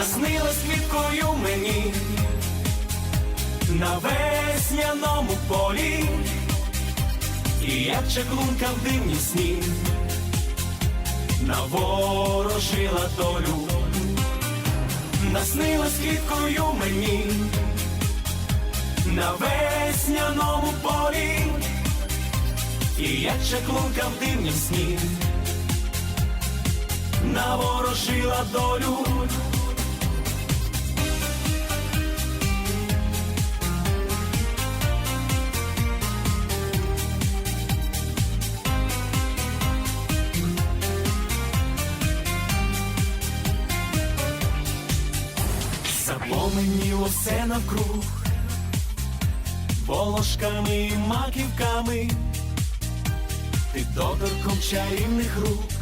наснилась квіткою мені на весняному полі, і як чаклунка в дивні сні наворожила долю, наснилась квіткою мені на весняному полі, і як чаклунка в дивні сні наворожила долю. Запоменіло все навкруг, волошками і маківками, ти доторком чарівних рук